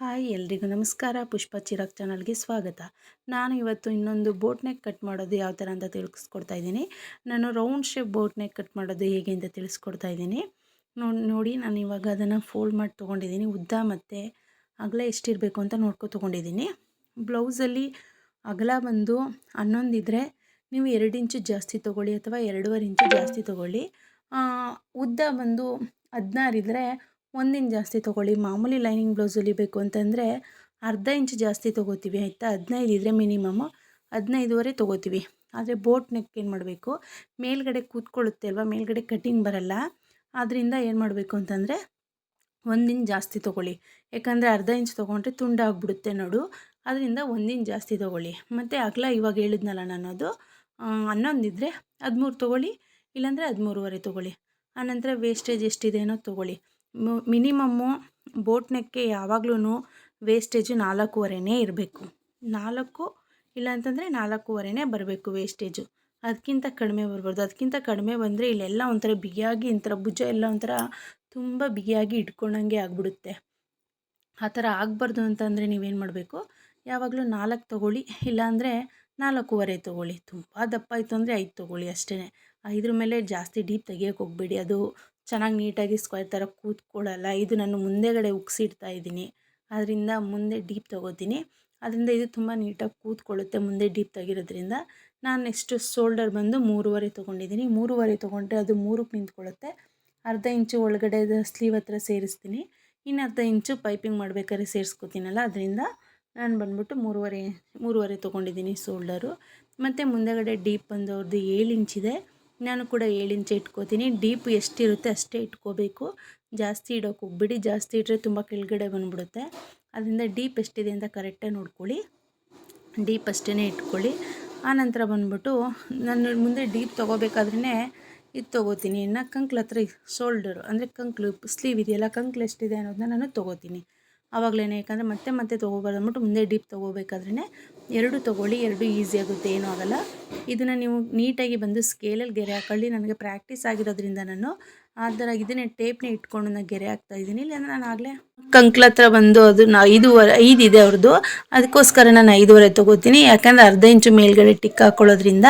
Hi, ಎಲ್ರಿಗೂ ನಮಸ್ಕಾರ. ಪುಷ್ಪ ಚಿರಾಗ್ ಚಾನಲ್ಗೆ ಸ್ವಾಗತ. ನಾನು ಇವತ್ತು ಇನ್ನೊಂದು ಬೋಟ್ ನೆಕ್ ಕಟ್ ಮಾಡೋದು ಯಾವ ಥರ ಅಂತ ತಿಳಿಸ್ಕೊಡ್ತಾ ಇದ್ದೀನಿ. ನಾನು round shape boat neck cut ಮಾಡೋದು ಹೇಗೆ ಅಂತ ತಿಳಿಸ್ಕೊಡ್ತಾ ಇದ್ದೀನಿ. ನೋಡಿ ನೋಡಿ, ನಾನು ಇವಾಗ ಅದನ್ನು ಫೋಲ್ಡ್ ಮಾಡಿ ತೊಗೊಂಡಿದ್ದೀನಿ. ಉದ್ದ ಮತ್ತು ಅಗಲ ಎಷ್ಟಿರಬೇಕು ಅಂತ ನೋಡ್ಕೊ ತೊಗೊಂಡಿದ್ದೀನಿ. ಬ್ಲೌಸಲ್ಲಿ ಅಗಲ ಬಂದು ಹನ್ನೊಂದಿದ್ರೆ ನೀವು ಎರಡು ಇಂಚು ಜಾಸ್ತಿ ತೊಗೊಳ್ಳಿ ಅಥವಾ ಎರಡೂವರೆ ಇಂಚು ಜಾಸ್ತಿ ತೊಗೊಳ್ಳಿ. ಉದ್ದ ಬಂದು ಹದಿನಾರಿದ್ರೆ ಒಂದು ಇಂಚ್ ಜಾಸ್ತಿ ತೊಗೊಳ್ಳಿ, ಮಾಮೂಲಿ ಲೈನಿಂಗ್ ಬ್ಲೌಸ್ ಹೊಲಿಬೇಕು ಅಂತಂದರೆ ಅರ್ಧ ಇಂಚ್ ಜಾಸ್ತಿ ತೊಗೋತೀವಿ, ಆಯಿತಾ? ಹದಿನೈದು ಇದ್ದರೆ ಮಿನಿಮಮ್ಮು ಹದಿನೈದುವರೆ ತೊಗೋತೀವಿ. ಆದರೆ ಬೋಟ್ ನೆಕ್ ಏನು ಮಾಡಬೇಕು? ಮೇಲ್ಗಡೆ ಕೂತ್ಕೊಳ್ಳುತ್ತೆ ಅಲ್ವಾ? ಮೇಲ್ಗಡೆ ಕಟಿಂಗ್ ಬರಲ್ಲ. ಆದ್ದರಿಂದ ಏನು ಮಾಡಬೇಕು ಅಂತಂದರೆ ಒಂದಿನ ಜಾಸ್ತಿ ತೊಗೊಳ್ಳಿ. ಯಾಕಂದರೆ ಅರ್ಧ ಇಂಚ್ ತೊಗೊಂಡ್ರೆ ತುಂಡಾಗ್ಬಿಡುತ್ತೆ ನೋಡು. ಅದರಿಂದ ಒಂದಿನ ಜಾಸ್ತಿ ತೊಗೊಳ್ಳಿ. ಮತ್ತು ಅಗಲ ಇವಾಗ ಹೇಳಿದ್ನಲ್ಲ ನಾನು ಅದು. ಹನ್ನೊಂದಿದ್ರೆ ಹದಿಮೂರು ತೊಗೊಳ್ಳಿ, ಇಲ್ಲಾಂದರೆ ಹದಿಮೂರುವರೆ ತೊಗೊಳ್ಳಿ. ಆನಂತರ ವೇಸ್ಟೇಜ್ ಎಷ್ಟಿದೆ ಅನ್ನೋದು ತೊಗೊಳ್ಳಿ. ಮಿನಿಮಮ್ಮು ಬೋಟ್ ನೆಕ್ಗೆ ಯಾವಾಗ್ಲೂ ವೇಸ್ಟೇಜು ನಾಲ್ಕೂವರೆನೇ ಇರಬೇಕು. ನಾಲ್ಕು ಇಲ್ಲ ಅಂತಂದರೆ ನಾಲ್ಕೂವರೆನೇ ಬರಬೇಕು ವೇಸ್ಟೇಜು. ಅದಕ್ಕಿಂತ ಕಡಿಮೆ ಬರಬಾರ್ದು. ಅದಕ್ಕಿಂತ ಕಡಿಮೆ ಬಂದರೆ ಇಲ್ಲೆಲ್ಲ ಒಂಥರ ಬಿಗಿಯಾಗಿ, ಒಂಥರ ಭುಜ ಎಲ್ಲ ಒಂಥರ ತುಂಬ ಬಿಗಿಯಾಗಿ ಇಟ್ಕೊಂಡಂಗೆ ಆಗಿಬಿಡುತ್ತೆ. ಆ ಥರ ಆಗಬಾರ್ದು ಅಂತಂದರೆ ನೀವೇನು ಮಾಡಬೇಕು? ಯಾವಾಗಲೂ ನಾಲ್ಕು ತೊಗೊಳ್ಳಿ, ಇಲ್ಲಾಂದರೆ ನಾಲ್ಕೂವರೆ ತೊಗೊಳ್ಳಿ. ತುಂಬ ದಪ್ಪ ಆಯಿತು ಅಂದರೆ ಐದು ತೊಗೊಳ್ಳಿ ಅಷ್ಟೇ ಐದ್ರ ಮೇಲೆ ಜಾಸ್ತಿ ಡೀಪ್ ತೆಗಿಯೋಕೆ ಹೋಗಬೇಡಿ. ಅದು ಚೆನ್ನಾಗಿ ನೀಟಾಗಿ ಸ್ಕ್ವೇರ್ ಥರ ಕೂತ್ಕೊಳ್ಳಲ್ಲ. ಇದು ನಾನು ಮುಂದೆಗಡೆ ಉಕ್ಸಿಡ್ತಾ ಇದ್ದೀನಿ. ಅದರಿಂದ ಮುಂದೆ ಡೀಪ್ ತೊಗೋತೀನಿ. ಅದರಿಂದ ಇದು ತುಂಬ ನೀಟಾಗಿ ಕೂತ್ಕೊಳ್ಳುತ್ತೆ ಮುಂದೆ ಡೀಪ್ ತೆಗಿರೋದ್ರಿಂದ. ನಾನು ನೆಕ್ಸ್ಟು ಶೋಲ್ಡರ್ ಬಂದು ಮೂರುವರೆ ತೊಗೊಂಡಿದ್ದೀನಿ. ಮೂರುವರೆ ತೊಗೊಂಡ್ರೆ ಅದು ಮೂರಕ್ಕೆ ನಿಂತ್ಕೊಳ್ಳುತ್ತೆ. ಅರ್ಧ ಇಂಚು ಒಳಗಡೆ ಸ್ಲೀವ್ ಹತ್ರ ಸೇರಿಸ್ತೀನಿ. ಇನ್ನು ಅರ್ಧ ಇಂಚು ಪೈಪಿಂಗ್ ಮಾಡಬೇಕಾದ್ರೆ ಸೇರಿಸ್ಕೊತೀನಲ್ಲ, ಅದರಿಂದ ನಾನು ಬಂದ್ಬಿಟ್ಟು ಮೂರುವರೆ ಮೂರುವರೆ ತೊಗೊಂಡಿದ್ದೀನಿ ಶೋಲ್ಡರು. ಮತ್ತು ಮುಂದೆಗಡೆ ಡೀಪ್ ಬಂದು ಅವ್ರದ್ದು ಏಳು ಇಂಚಿದೆ. ನಾನು ಕೂಡ ಏಳು ಇಂಚೆ ಇಟ್ಕೋತೀನಿ. ಡೀಪ್ ಎಷ್ಟಿರುತ್ತೆ ಅಷ್ಟೇ ಇಟ್ಕೋಬೇಕು. ಜಾಸ್ತಿ ಇಡೋಕೆ ಹೋಗ್ಬಿಡಿ. ಜಾಸ್ತಿ ಇಟ್ಟರೆ ತುಂಬ ಕೆಳಗಡೆ ಬಂದುಬಿಡುತ್ತೆ. ಅದರಿಂದ ಡೀಪ್ ಎಷ್ಟಿದೆ ಅಂತ ಕರೆಕ್ಟಾಗಿ ನೋಡ್ಕೊಳ್ಳಿ. ಡೀಪ್ ಅಷ್ಟೇ ಇಟ್ಕೊಳ್ಳಿ. ಆನಂತರ ಬಂದ್ಬಿಟ್ಟು ನಾನು ಮುಂದೆ ಡೀಪ್ ತೊಗೋಬೇಕಾದ್ರೇ ಇದು ತೊಗೋತೀನಿ. ಇನ್ನು ಕಂಕ್ಲ ಹತ್ರ ಶೋಲ್ಡರು, ಅಂದರೆ ಕಂಕ್ಲು, ಸ್ಲೀವ್ ಇದೆಯಲ್ಲ, ಕಂಕ್ಲು ಎಷ್ಟಿದೆ ಅನ್ನೋದನ್ನ ನಾನು ತೊಗೋತೀನಿ. ಆವಾಗಲೇ ಯಾಕಂದರೆ ಮತ್ತೆ ಮತ್ತೆ ತೊಗೋಬಾರ್ದು ಅಂದ್ಬಿಟ್ಟು ಮುಂದೆ ಡೀಪ್ ತೊಗೋಬೇಕಾದ್ರೇ ಎರಡು ತೊಗೊಳ್ಳಿ, ಎರಡು ಈಸಿ ಆಗುತ್ತೆ, ಏನೂ ಆಗಲ್ಲ. ಇದನ್ನು ನೀವು ನೀಟಾಗಿ ಬಂದು ಸ್ಕೇಲಲ್ಲಿ ಗೆರೆ ಹಾಕೊಳ್ಳಿ. ನನಗೆ ಪ್ರಾಕ್ಟೀಸ್ ಆಗಿರೋದ್ರಿಂದ ನಾನು ಆ ಥರ ಇದನ್ನೇ ಟೇಪ್ನೇ ಇಟ್ಕೊಂಡು ನಾನು ಗೆರೆ ಹಾಕ್ತಾ ಇದ್ದೀನಿ. ಇಲ್ಲಾಂದ್ರೆ ನಾನು ಆಗಲೇ ಕಂಕ್ಲ ಹತ್ರ ಬಂದು ಅದು ನಾ ಐದು ಇದೆ ಅವ್ರದ್ದು ಅದಕ್ಕೋಸ್ಕರ ನಾನು ಐದುವರೆ ತೊಗೋತೀನಿ. ಯಾಕಂದರೆ ಅರ್ಧ ಇಂಚು ಮೇಲ್ಗಡೆ ಟಿಕ್ ಹಾಕೊಳ್ಳೋದ್ರಿಂದ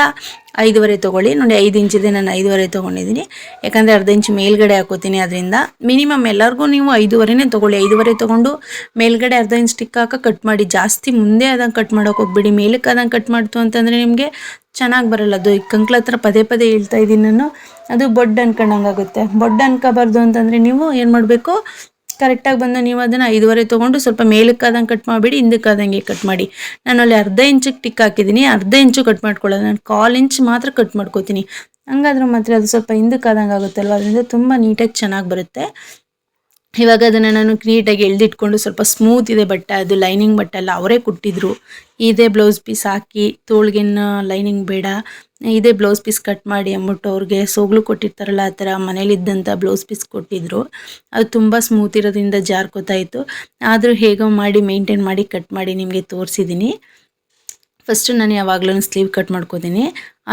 ಐದುವರೆ ತೊಗೊಳ್ಳಿ. ನೋಡಿ, ಐದು ಇಂಚಿದೆ ನಾನು ಐದುವರೆ ತೊಗೊಂಡಿದ್ದೀನಿ. ಯಾಕಂದರೆ ಅರ್ಧ ಇಂಚು ಮೇಲ್ಗಡೆ ಹಾಕೋತೀನಿ ಅದರಿಂದ. ಮಿನಿಮಮ್ ಎಲ್ಲರಿಗೂ ನೀವು ಐದುವರೆನೇ ತೊಗೊಳ್ಳಿ. ಐದುವರೆ ತೊಗೊಂಡು ಮೇಲ್ಗಡೆ ಅರ್ಧ ಇಂಚು ಟಿಕ್ ಹಾಕೋ ಕಟ್ ಮಾಡಿ. ಜಾಸ್ತಿ ಮುಂದೆ ಅದಂಗೆ ಕಟ್ ಮಾಡೋಕೆ ಹೋಗ್ಬಿಡಿ. ಮೇಲಕ್ಕೆ ಅದಂಗೆ ಕಟ್ ಮಾಡ್ತು ಅಂತಂದರೆ ನಿಮಗೆ ಚೆನ್ನಾಗಿ ಬರಲ್ಲ. ಅದು ಈ ಕಂಕ್ಳ ಹತ್ರ ಪದೇ ಪದೇ ಹೇಳ್ತಾ ಇದ್ದೀನಿ ನಾನು. ಅದು ಬೊಡ್ಡು ಅನ್ಕೊಂಡಂಗಾಗುತ್ತೆ. ಬೊಡ್ಡು ಅನ್ಕೋಬಾರ್ದು ಅಂತಂದರೆ ನೀವು ಏನು ಮಾಡಬೇಕು? ಕರೆಕ್ಟಾಗಿ ಬಂದು ನೀವು ಅದನ್ನು ಐದುವರೆ ತೊಗೊಂಡು ಸ್ವಲ್ಪ ಮೇಲಕ್ಕಾದಂಗೆ ಕಟ್ ಮಾಡಿಬಿಡಿ, ಹಿಂದಕ್ಕಾದಂಗೆ ಕಟ್ ಮಾಡಿ. ನಾನು ಅಲ್ಲಿ ಅರ್ಧ ಇಂಚಿಗೆ ಟಿಕ್ ಹಾಕಿದ್ದೀನಿ ಅರ್ಧ ಇಂಚು ಕಟ್ ಮಾಡ್ಕೊಳ್ಳೋದು. ನಾನು ಕಾಲು ಇಂಚ್ ಮಾತ್ರ ಕಟ್ ಮಾಡ್ಕೋತೀನಿ. ಹಂಗಾದ್ರೆ ಮಾತ್ರ ಅದು ಸ್ವಲ್ಪ ಹಿಂದಕ್ಕಾದಂಗೆ ಆಗುತ್ತಲ್ವ ಅದರಿಂದ ತುಂಬ ನೀಟಾಗಿ ಚೆನ್ನಾಗಿ ಬರುತ್ತೆ. ಇವಾಗ ಅದನ್ನು ನಾನು ನೀಟಾಗಿ ಎಳ್ದಿಟ್ಕೊಂಡು ಸ್ವಲ್ಪ ಸ್ಮೂತ್ ಇದೆ ಬಟ್ಟೆ, ಅದು ಲೈನಿಂಗ್ ಬಟ್ಟೆ ಎಲ್ಲ ಅವರೇ ಕೊಟ್ಟಿದ್ರು. ಇದೇ ಬ್ಲೌಸ್ ಪೀಸ್ ಹಾಕಿ ತೋಳ್ಗಿನ ಲೈನಿಂಗ್ ಬೇಡ. ಇದೇ ಬ್ಲೌಸ್ ಪೀಸ್ ಕಟ್ ಮಾಡಿ ಅಂದ್ಬಿಟ್ಟು ಅವ್ರಿಗೆ ಸೋಗ್ಲು ಕೊಟ್ಟಿರ್ತಾರಲ್ಲ ಆ ಥರ ಮನೇಲಿದ್ದಂಥ ಬ್ಲೌಸ್ ಪೀಸ್ ಕೊಟ್ಟಿದ್ರು. ಅದು ತುಂಬ ಸ್ಮೂತ್ ಇರೋದ್ರಿಂದ ಜಾರ್ಕೋತಾ ಇತ್ತು. ಆದರೂ ಹೇಗೋ ಮಾಡಿ ಮೇಂಟೈನ್ ಮಾಡಿ ಕಟ್ ಮಾಡಿ ನಿಮಗೆ ತೋರಿಸಿದ್ದೀನಿ ಫಸ್ಟು ನಾನು ಯಾವಾಗಲೂ ಸ್ಲೀವ್ ಕಟ್ ಮಾಡ್ಕೋತೀನಿ.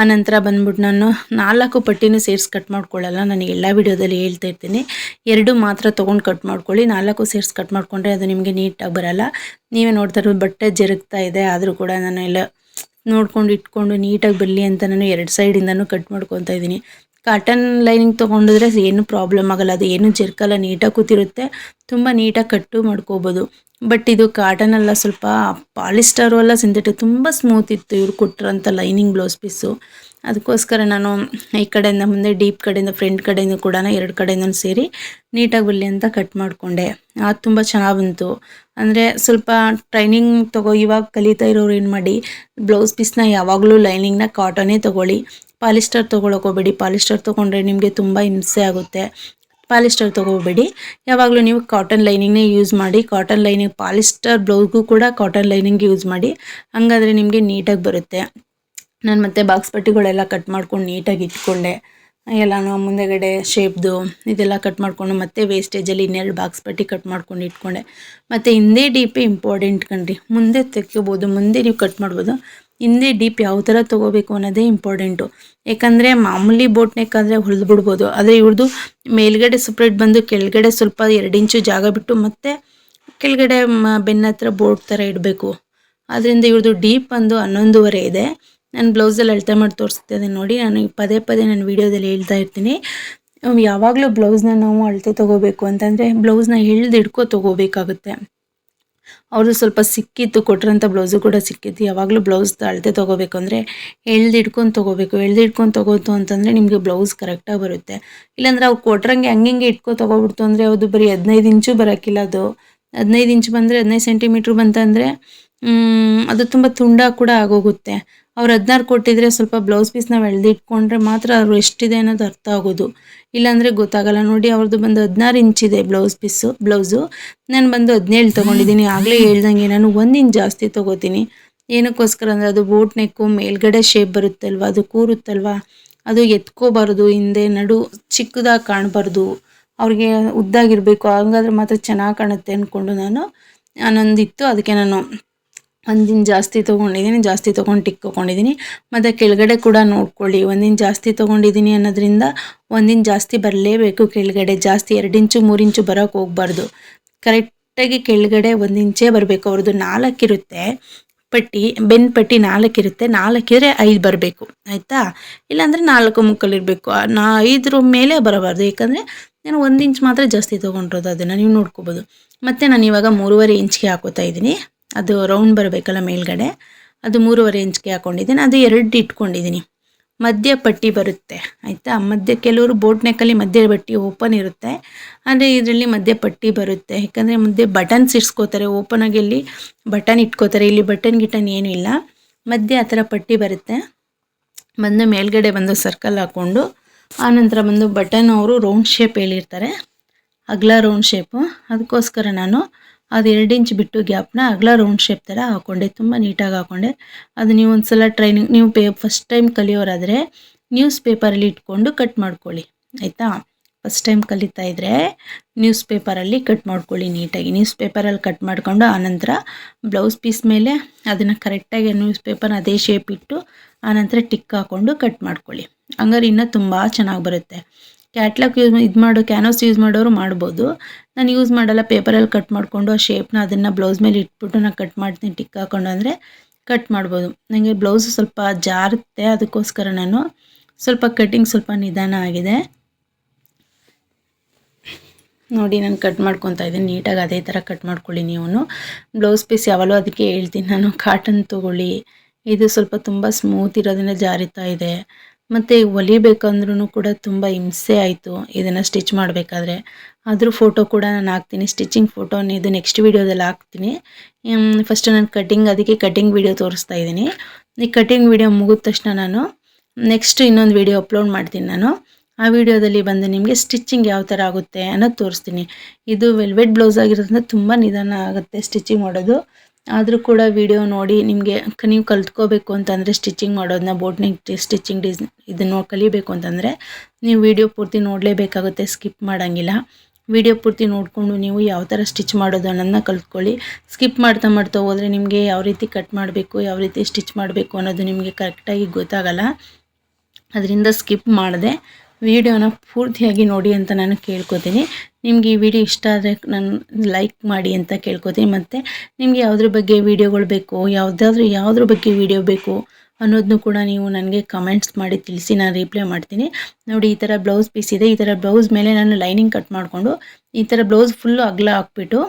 ಆನಂತರ ಬಂದ್ಬಿಟ್ಟು ನಾನು ನಾಲ್ಕು ಪಟ್ಟಿನೂ ಸೇರಿಸಿ ಕಟ್ ಮಾಡ್ಕೊಳ್ಳಲ್ಲ. ನಾನು ಎಲ್ಲ ವಿಡಿಯೋದಲ್ಲಿ ಹೇಳ್ತಾ ಇರ್ತೀನಿ. ಎರಡು ಮಾತ್ರ ತೊಗೊಂಡು ಕಟ್ ಮಾಡ್ಕೊಳ್ಳಿ. ನಾಲ್ಕು ಸೇರಿಸಿ ಕಟ್ ಮಾಡಿಕೊಂಡ್ರೆ ಅದು ನಿಮಗೆ ನೀಟಾಗಿ ಬರಲ್ಲ. ನೀವೇ ನೋಡ್ತಾ ಇರೋದು ಬಟ್ಟೆ ಜರುಗ್ತಾ ಇದೆ. ಆದರೂ ಕೂಡ ನಾನು ಎಲ್ಲ ನೋಡ್ಕೊಂಡು ಇಟ್ಕೊಂಡು ನೀಟಾಗಿ ಬರಲಿ ಅಂತ ನಾನು ಎರಡು ಸೈಡಿಂದನೂ ಕಟ್ ಮಾಡ್ಕೊತಾ ಇದ್ದೀನಿ. ಕಾಟನ್ ಲೈನಿಂಗ್ ತೊಗೊಂಡಿದ್ರೆ ಏನು ಪ್ರಾಬ್ಲಮ್ ಆಗಲ್ಲ. ಅದು ಏನು ಜರ್ಕಲ್ಲ. ನೀಟಾಗಿ ಕೂತಿರುತ್ತೆ. ತುಂಬ ನೀಟಾಗಿ ಕಟ್ಟು ಮಾಡ್ಕೋಬೋದು. ಬಟ್ ಇದು ಕಾಟನ್ ಅಲ್ಲ, ಸ್ವಲ್ಪ ಪಾಲಿಸ್ಟರು ಅಲ್ಲ ಸಿಂಥೆಟಿಕ್ ತುಂಬ ಸ್ಮೂತ್ ಇತ್ತು ಇವ್ರು ಕೊಟ್ಟಿರೋಂಥ ಲೈನಿಂಗ್ ಬ್ಲೌಸ್ ಪೀಸು ಅದಕ್ಕೋಸ್ಕರ ನಾನು ಈ ಕಡೆಯಿಂದ ಮುಂದೆ ಡೀಪ್ ಕಡೆಯಿಂದ ಫ್ರಂಟ್ ಕಡೆಯಿಂದ ಕೂಡ ಎರಡು ಕಡೆಯಿಂದ ಸೇರಿ ನೀಟಾಗಿ ಬರಲಿ ಅಂತ ಕಟ್ ಮಾಡಿಕೊಂಡೆ. ಅದು ತುಂಬ ಚೆನ್ನಾಗಿ ಬಂತು. ಅಂದರೆ ಸ್ವಲ್ಪ ಟ್ರೈನಿಂಗ್ ತಗೋ, ಇವಾಗ ಕಲಿತಾ ಇರೋರು ಏನು ಮಾಡಿ ಬ್ಲೌಸ್ ಪೀಸ್ನ ಯಾವಾಗಲೂ ಲೈನಿಂಗ್ನ ಕಾಟನೇ ತೊಗೊಳ್ಳಿ. ಪಾಲಿಸ್ಟರ್ ತೊಗೊಳಕ್ಕೆ ಹೋಗಬೇಡಿ. ಪಾಲಿಸ್ಟರ್ ತೊಗೊಂಡ್ರೆ ನಿಮಗೆ ತುಂಬ ಹಿಂಸೆ ಆಗುತ್ತೆ. ಪಾಲಿಸ್ಟರ್ ತೊಗೋಬೇಡಿ. ಯಾವಾಗಲೂ ನೀವು ಕಾಟನ್ ಲೈನಿಂಗ್ನೇ ಯೂಸ್ ಮಾಡಿ ಕಾಟನ್ ಲೈನಿಂಗ್ ಪಾಲಿಸ್ಟರ್ ಬ್ಲೌಸ್ಗೂ ಕೂಡ ಕಾಟನ್ ಲೈನಿಂಗ್ ಯೂಸ್ ಮಾಡಿ. ಹಾಗಾದರೆ ನಿಮಗೆ ನೀಟಾಗಿ ಬರುತ್ತೆ. ನಾನು ಮತ್ತೆ ಬಾಕ್ಸ್ ಪಟ್ಟಿಗಳೆಲ್ಲ ಕಟ್ ಮಾಡ್ಕೊಂಡು ನೀಟಾಗಿ ಇಟ್ಕೊಂಡೆ. ಎಲ್ಲನೂ ಮುಂದೆಗಡೆ ಶೇಪ್ದು ಇದೆಲ್ಲ ಕಟ್ ಮಾಡಿಕೊಂಡು ಮತ್ತೆ ವೇಸ್ಟೇಜಲ್ಲಿ ಇನ್ನೆರಡು ಬಾಕ್ಸ್ ಪಟ್ಟಿ ಕಟ್ ಮಾಡ್ಕೊಂಡು ಇಟ್ಕೊಂಡೆ. ಮತ್ತು ಹಿಂದೆ ಡೀಪೇ ಇಂಪಾರ್ಟೆಂಟ್ ಕಣ್ರಿ. ಮುಂದೆ ತೆಕ್ಕೋಬೋದು, ಮುಂದೆ ನೀವು ಕಟ್ ಮಾಡ್ಬೋದು. ಹಿಂದೆ ಡೀಪ್ ಯಾವ ಥರ ತೊಗೋಬೇಕು ಅನ್ನೋದೇ ಇಂಪಾರ್ಟೆಂಟು. ಯಾಕಂದರೆ ಮಾಮೂಲಿ ಬೋಟ್ ನೆಕ್ ಆದರೆ ಹೊಲಿದು ಬಿಡ್ಬೋದು. ಆದರೆ ಇವ್ರದ್ದು ಮೇಲ್ಗಡೆ ಸಪ್ರೇಟ್ ಬಂದು ಕೆಳಗಡೆ ಸ್ವಲ್ಪ ಎರಡು ಇಂಚು ಜಾಗ ಬಿಟ್ಟು ಮತ್ತೆ ಕೆಳಗಡೆ ಬೆನ್ನ ಹತ್ರ ಬೋಟ್ ಥರ ಇಡಬೇಕು. ಆದ್ದರಿಂದ ಇವ್ರದ್ದು ಡೀಪ್ ಒಂದು ಹನ್ನೊಂದುವರೆ ಇದೆ. ನಾನು ಬ್ಲೌಸಲ್ಲಿ ಅಳತೆ ಮಾಡಿ ತೋರಿಸ್ತಾ ಇದ್ದೀನಿ ನೋಡಿ. ನಾನು ಪದೇ ಪದೇ ನಾನು ವೀಡಿಯೋದಲ್ಲಿ ಹೇಳ್ತಾ ಇರ್ತೀನಿ. ಯಾವಾಗಲೂ ಬ್ಲೌಸ್ನ ನಾವು ಅಳತೆ ತೊಗೋಬೇಕು ಅಂತಂದರೆ ಬ್ಲೌಸ್ನ ಹಿಡ್ಕೊ ತೊಗೋಬೇಕಾಗುತ್ತೆ. ಅವ್ರದ್ದು ಸ್ವಲ್ಪ ಸಿಕ್ಕಿತ್ತು ಕೊಟ್ಟಿರೋಂಥ ಬ್ಲೌಸು ಕೂಡ ಸಿಕ್ಕಿತ್ತು. ಯಾವಾಗಲೂ ಬ್ಲೌಸ್ ಅಳತೆ ತೊಗೋಬೇಕು ಅಂದರೆ ಎಳ್ದಿಟ್ಕೊಂಡು ತೊಗೋಬೇಕು. ಎಳ್ದು ಹಿಡ್ಕೊಂಡು ತೊಗೋತು ಅಂತಂದರೆ ನಿಮಗೆ ಬ್ಲೌಸ್ ಕರೆಕ್ಟಾಗಿ ಬರುತ್ತೆ. ಇಲ್ಲಾಂದರೆ ಅವ್ರು ಕೊಟ್ರಂಗೆ ಹಂಗೆ ಇಟ್ಕೊ ತೊಗೊಬಿಡ್ತು ಅಂದರೆ ಅದು ಬರೀ ಹದಿನೈದು ಇಂಚು ಬರೋಕ್ಕಿಲ್ಲ ಅದು. ಹದಿನೈದು ಇಂಚು ಬಂದರೆ ಹದಿನೈದು ಸೆಂಟಿಮೀಟ್ರ್ ಬಂತಂದರೆ ಅದು ತುಂಬ ತುಂಡ ಕೂಡ ಆಗೋಗುತ್ತೆ. ಅವ್ರು ಹದಿನಾರು ಕೊಟ್ಟಿದ್ರೆ ಸ್ವಲ್ಪ ಬ್ಲೌಸ್ ಪೀಸ್ ನಾವು ಎಳ್ದಿಟ್ಕೊಂಡ್ರೆ ಮಾತ್ರ ಅವರು ಎಷ್ಟಿದೆ ಅನ್ನೋದು ಅರ್ಥ ಆಗೋದು. ಇಲ್ಲಾಂದರೆ ಗೊತ್ತಾಗಲ್ಲ. ನೋಡಿ ಅವ್ರದ್ದು ಬಂದು ಹದಿನಾರು ಇಂಚಿದೆ ಬ್ಲೌಸ್ ಪೀಸು ಬ್ಲೌಸು ನಾನು ಬಂದು ಹದಿನೇಳು ತೊಗೊಂಡಿದ್ದೀನಿ. ಆಗಲೇ ಹೇಳ್ದಂಗೆ ನಾನು ಒಂದು ಇಂಚ್ ಜಾಸ್ತಿ ತೊಗೋತೀನಿ. ಏನಕ್ಕೋಸ್ಕರ ಅಂದರೆ ಅದು ಬೋಟ್ ನೆಕ್ಕು ಮೇಲ್ಗಡೆ ಶೇಪ್ ಬರುತ್ತಲ್ವ, ಅದು ಕೂರುತ್ತಲ್ವ, ಅದು ಎತ್ಕೋಬಾರ್ದು, ಹಿಂದೆ ನಡು ಚಿಕ್ಕದಾಗಿ ಕಾಣಬಾರ್ದು, ಅವ್ರಿಗೆ ಉದ್ದಾಗಿರಬೇಕು, ಹಂಗಾದ್ರೆ ಮಾತ್ರ ಚೆನ್ನಾಗಿ ಕಾಣುತ್ತೆ ಅಂದ್ಕೊಂಡು ನಾನು, ನಾನೊಂದಿತ್ತು, ಅದಕ್ಕೆ ನಾನು ಒಂದಿನ ಜಾಸ್ತಿ ತೊಗೊಂಡಿದ್ದೀನಿ ಜಾಸ್ತಿ ತೊಗೊಂಡು ಟಿಕ್ ತೊಗೊಂಡಿದ್ದೀನಿ ಮತ್ತು ಕೆಳಗಡೆ ಕೂಡ ನೋಡ್ಕೊಳ್ಳಿ, ಒಂದಿನ ಜಾಸ್ತಿ ತೊಗೊಂಡಿದ್ದೀನಿ ಅನ್ನೋದ್ರಿಂದ ಒಂದಿನ ಜಾಸ್ತಿ ಬರಲೇಬೇಕು ಕೆಳಗಡೆ, ಜಾಸ್ತಿ ಎರಡು ಇಂಚು, ಮೂರು ಇಂಚು ಬರೋಕ್ಕೆ ಹೋಗ್ಬಾರ್ದು. ಕರೆಕ್ಟಾಗಿ ಕೆಳಗಡೆ ಒಂದು ಇಂಚೇ ಬರಬೇಕು ಅವ್ರದ್ದು ನಾಲ್ಕಿರುತ್ತೆ ಪಟ್ಟಿ, ಬೆನ್ ಪಟ್ಟಿ ನಾಲ್ಕಿರುತ್ತೆ ನಾಲ್ಕಿದ್ರೆ ಐದು ಬರಬೇಕು, ಆಯಿತಾ? ಇಲ್ಲಾಂದರೆ ನಾಲ್ಕು ಮುಕ್ಕಲ್ಲಿರಬೇಕು ನಾ ಐದರ ಮೇಲೆ ಬರಬಾರ್ದು, ಯಾಕಂದರೆ ನಾನು ಒಂದು ಇಂಚ್ ಮಾತ್ರ ಜಾಸ್ತಿ ತೊಗೊಂಡಿರೋದು, ಅದನ್ನು ನೀವು ನೋಡ್ಕೋಬೋದು. ಮತ್ತು ನಾನು ಇವಾಗ ಮೂರುವರೆ ಇಂಚ್ಗೆ ಹಾಕೋತಾ ಇದ್ದೀನಿ. ಅದು ರೌಂಡ್ ಬರಬೇಕಲ್ಲ ಮೇಲ್ಗಡೆ. ಅದು ಮೂರುವರೆ ಇಂಚ್ಗೆ ಹಾಕೊಂಡಿದ್ದೀನಿ. ಅದು ಎರಡು ಇಟ್ಕೊಂಡಿದ್ದೀನಿ. ಮಧ್ಯ ಪಟ್ಟಿ ಬರುತ್ತೆ. ಆಯಿತಾ? ಮಧ್ಯ ಕೆಲವರು ಬೋಟ್ ನೆಕ್ಕಲ್ಲಿ ಮಧ್ಯ ಬಟ್ಟಿ ಓಪನ್ ಇರುತ್ತೆ. ಆದರೆ ಇದರಲ್ಲಿ ಮಧ್ಯ ಪಟ್ಟಿ ಬರುತ್ತೆ. ಯಾಕಂದರೆ ಮಧ್ಯೆ ಬಟನ್ಸ್ ಇಡ್ಸ್ಕೋತಾರೆ ಆಗಿ ಇಲ್ಲಿ ಬಟನ್ ಇಟ್ಕೋತಾರೆ. ಇಲ್ಲಿ ಬಟನ್ ಗಿಟನ್ ಏನೂ ಇಲ್ಲ. ಮಧ್ಯೆ ಆ ಥರ ಪಟ್ಟಿ ಬರುತ್ತೆ. ಬಂದು ಮೇಲ್ಗಡೆ ಬಂದು ಸರ್ಕಲ್ ಹಾಕ್ಕೊಂಡು ಆನಂತರ ಬಂದು ಬಟನ್ ಅವರು ರೌಂಡ್ ಶೇಪ್ ಹೇಳಿರ್ತಾರೆ. ಅಗ್ಲ ರೌಂಡ್ ಶೇಪು ಅದಕ್ಕೋಸ್ಕರ ನಾನು ಅದು ಎರಡು ಇಂಚ್ ಬಿಟ್ಟು ಗ್ಯಾಪ್ನ ಅಗಲ ರೌಂಡ್ ಶೇಪ್ ಥರ ಹಾಕ್ಕೊಂಡೆ ತುಂಬ ನೀಟಾಗಿ ಹಾಕ್ಕೊಂಡೆ ಅದು ನೀವು ಒಂದು ಸಲ ಟ್ರೈನಿಂಗ್ ನೀವು ಪೇ ಫಸ್ಟ್ ಟೈಮ್ ಕಲಿಯೋರಾದರೆ ನ್ಯೂಸ್ ಪೇಪರಲ್ಲಿ ಇಟ್ಕೊಂಡು ಕಟ್ ಮಾಡ್ಕೊಳ್ಳಿ, ಆಯಿತಾ? ಫಸ್ಟ್ ಟೈಮ್ ಕಲಿತಾ ಇದ್ದರೆ ನ್ಯೂಸ್ ಪೇಪರಲ್ಲಿ ಕಟ್ ಮಾಡ್ಕೊಳ್ಳಿ ನೀಟಾಗಿ. ನ್ಯೂಸ್ ಪೇಪರಲ್ಲಿ ಕಟ್ ಮಾಡಿಕೊಂಡು ಆನಂತರ ಬ್ಲೌಸ್ ಪೀಸ್ ಮೇಲೆ ಅದನ್ನು ಕರೆಕ್ಟಾಗಿ ನ್ಯೂಸ್ ಪೇಪರ್ ಅದೇ ಶೇಪ್ ಇಟ್ಟು ಆನಂತರ ಟಿಕ್ ಹಾಕ್ಕೊಂಡು ಕಟ್ ಮಾಡ್ಕೊಳ್ಳಿ. ಹಂಗಾರೆ ಇನ್ನೂ ತುಂಬ ಚೆನ್ನಾಗಿ ಬರುತ್ತೆ. ಕ್ಯಾಟ್ಲಾಗ್ ಯೂಸ್ ಇದು ಮಾಡೋ ಕ್ಯಾನೋಸ್ ಯೂಸ್ ಮಾಡೋರು ಮಾಡ್ಬೋದು. ನಾನು ಯೂಸ್ ಮಾಡಲ್ಲ ಪೇಪರಲ್ಲಿ ಕಟ್ ಮಾಡಿಕೊಂಡು ಆ ಶೇಪ್ನ ಅದನ್ನು ಬ್ಲೌಸ್ ಮೇಲೆ ಇಟ್ಬಿಟ್ಟು ನಾನು ಕಟ್ ಮಾಡ್ತೀನಿ ಟಿಕ್ ಹಾಕೊಂಡು ಅಂದರೆ ಕಟ್ ಮಾಡ್ಬೋದು. ನನಗೆ ಬ್ಲೌಸ್ ಸ್ವಲ್ಪ ಜಾರುತ್ತೆ ಅದಕ್ಕೋಸ್ಕರ ನಾನು ಸ್ವಲ್ಪ ಕಟ್ಟಿಂಗ್ ಸ್ವಲ್ಪ ನಿಧಾನ ಆಗಿದೆ. ನೋಡಿ, ನಾನು ಕಟ್ ಮಾಡ್ಕೊತಾ ಇದ್ದೀನಿ. ನೀಟಾಗಿ ಅದೇ ಥರ ಕಟ್ ಮಾಡ್ಕೊಳ್ಳಿ ನೀವು ಬ್ಲೌಸ್ ಪೀಸ್ ಯಾವಾಗಲೂ ಅದಕ್ಕೆ ಹೇಳ್ತೀನಿ ನಾನು. ಕಾಟನ್ ತೊಗೊಳ್ಳಿ. ಇದು ಸ್ವಲ್ಪ ತುಂಬ ಸ್ಮೂತ್ ಇರೋದನ್ನ ಜಾರಿತಾ ಇದೆ. ಮತ್ತು ಹೊಲಿಬೇಕಂದ್ರೂ ಕೂಡ ತುಂಬ ಹಿಂಸೆ ಆಯಿತು ಇದನ್ನು ಸ್ಟಿಚ್ ಮಾಡಬೇಕಾದ್ರೆ. ಅದ್ರ ಫೋಟೋ ಕೂಡ ನಾನು ಹಾಕ್ತೀನಿ ಸ್ಟಿಚಿಂಗ್ ಫೋಟೋನ ಇದು ನೆಕ್ಸ್ಟ್ ವೀಡಿಯೋದಲ್ಲಿ ಹಾಕ್ತೀನಿ. ಫಸ್ಟ್ ನಾನು ಕಟ್ಟಿಂಗ್ ಅದಕ್ಕೆ ಕಟಿಂಗ್ ವೀಡಿಯೋ ತೋರಿಸ್ತಾ ಇದ್ದೀನಿ. ಈ ಕಟಿಂಗ್ ವೀಡಿಯೋ ಮುಗಿದ ತಕ್ಷಣ ನಾನು ನೆಕ್ಸ್ಟ್ ಇನ್ನೊಂದು ವೀಡಿಯೋ ಅಪ್ಲೋಡ್ ಮಾಡ್ತೀನಿ ನಾನು. ಆ ವಿಡಿಯೋದಲ್ಲಿ ಬಂದು ನಿಮಗೆ ಸ್ಟಿಚಿಂಗ್ ಯಾವ ಥರ ಆಗುತ್ತೆ ಅನ್ನೋದು ತೋರಿಸ್ತೀನಿ. ಇದು ವೆಲ್ವೆಟ್ ಬ್ಲೌಸ್ ಆಗಿರೋದ್ರಿಂದ ತುಂಬ ನಿಧಾನ ಆಗುತ್ತೆ ಸ್ಟಿಚಿಂಗ್ ಮಾಡೋದು. ಆದರೂ ಕೂಡ ವಿಡಿಯೋ ನೋಡಿ ನಿಮಗೆ ನೀವು ಕಲ್ತ್ಕೋಬೇಕು ಅಂತಂದರೆ ಸ್ಟಿಚಿಂಗ್ ಮಾಡೋದನ್ನ ಬೋಟ್ನಿಂಗ್ ಸ್ಟಿಚಿಂಗ್ ಡಿಸ್ ಇದನ್ನು ಕಲಿಬೇಕು ಅಂತಂದರೆ ನೀವು ವಿಡಿಯೋ ಪೂರ್ತಿ ನೋಡಲೇಬೇಕಾಗುತ್ತೆ ಸ್ಕಿಪ್ ಮಾಡೋಂಗಿಲ್ಲ. ವಿಡಿಯೋ ಪೂರ್ತಿ ನೋಡಿಕೊಂಡು ನೀವು ಯಾವ ಥರ ಸ್ಟಿಚ್ ಮಾಡೋದು ಅನ್ನೋದನ್ನ ಕಲ್ತ್ಕೊಳ್ಳಿ. ಸ್ಕಿಪ್ ಮಾಡ್ತಾ ಮಾಡ್ತಾ ಹೋದರೆ ನಿಮಗೆ ಯಾವ ರೀತಿ ಕಟ್ ಮಾಡಬೇಕು, ಯಾವ ರೀತಿ ಸ್ಟಿಚ್ ಮಾಡಬೇಕು ಅನ್ನೋದು ನಿಮಗೆ ಕರೆಕ್ಟಾಗಿ ಗೊತ್ತಾಗಲ್ಲ. ಅದರಿಂದ ಸ್ಕಿಪ್ ಮಾಡಿದೆ. ವಿಡಿಯೋನ ಪೂರ್ತಿಯಾಗಿ ನೋಡಿ ಅಂತ ನಾನು ಕೇಳ್ಕೊತೀನಿ. ನಿಮಗೆ ಈ ವಿಡಿಯೋ ಇಷ್ಟ ಆದರೆ ನಾನು ಲೈಕ್ ಮಾಡಿ ಅಂತ ಕೇಳ್ಕೊತೀನಿ. ಮತ್ತು ನಿಮಗೆ ಯಾವುದ್ರ ಬಗ್ಗೆ ವಿಡಿಯೋಗಳು ಬೇಕು, ಯಾವುದಾದ್ರೂ ಯಾವುದ್ರ ಬಗ್ಗೆ ವೀಡಿಯೋ ಬೇಕು ಅನ್ನೋದನ್ನು ಕೂಡ ನೀವು ನನಗೆ ಕಮೆಂಟ್ಸ್ ಮಾಡಿ ತಿಳಿಸಿ ನಾನು ರಿಪ್ಲೈ ಮಾಡ್ತೀನಿ. ನೋಡಿ, ಈ ಥರ ಬ್ಲೌಸ್ ಪೀಸ್ ಇದೆ. ಈ ಥರ ಬ್ಲೌಸ್ ಮೇಲೆ ನಾನು ಲೈನಿಂಗ್ ಕಟ್ ಮಾಡಿಕೊಂಡು ಈ ಥರ ಬ್ಲೌಸ್ ಫುಲ್ಲು ಅಗಲ ಹಾಕ್ಬಿಟ್ಟು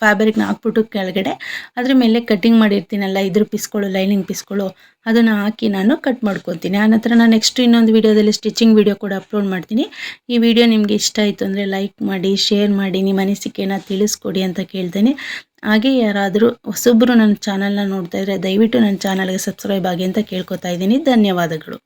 ಫ್ಯಾಬ್ರಿಕ್ನ ಹಾಕ್ಬಿಟ್ಟು ಕೆಳಗಡೆ ಅದ್ರ ಮೇಲೆ ಕಟ್ಟಿಂಗ್ ಮಾಡಿರ್ತೀನಲ್ಲ ಇದ್ರ ಪೀಸ್ಗಳು ಲೈನಿಂಗ್ ಪೀಸ್ಗಳು ಅದನ್ನು ಹಾಕಿ ನಾನು ಕಟ್ ಮಾಡ್ಕೊತೀನಿ. ಆನಂತರ ನಾನು ನೆಕ್ಸ್ಟ್ ಇನ್ನೊಂದು ವೀಡಿಯೋದಲ್ಲಿ ಸ್ಟಿಚಿಂಗ್ ವೀಡಿಯೋ ಕೂಡ ಅಪ್ಲೋಡ್ ಮಾಡ್ತೀನಿ. ಈ ವಿಡಿಯೋ ನಿಮಗೆ ಇಷ್ಟ ಆಯಿತು ಅಂದರೆ ಲೈಕ್ ಮಾಡಿ ಶೇರ್ ಮಾಡಿ, ನಿಮ್ಮ ಅನಿಸಿಕೆನ ತಿಳಿಸ್ಕೊಡಿ ಅಂತ ಕೇಳ್ತೇನೆ. ಹಾಗೆ ಯಾರಾದರೂ ಹೊಸೊಬ್ಬರು ನನ್ನ ಚಾನಲ್ನ ನೋಡ್ತಾ ಇದ್ದರೆ ದಯವಿಟ್ಟು ನನ್ನ ಚಾನಲ್ಗೆ ಸಬ್ಸ್ಕ್ರೈಬ್ ಆಗಿ ಅಂತ ಕೇಳ್ಕೊತಾ ಇದ್ದೀನಿ. ಧನ್ಯವಾದಗಳು.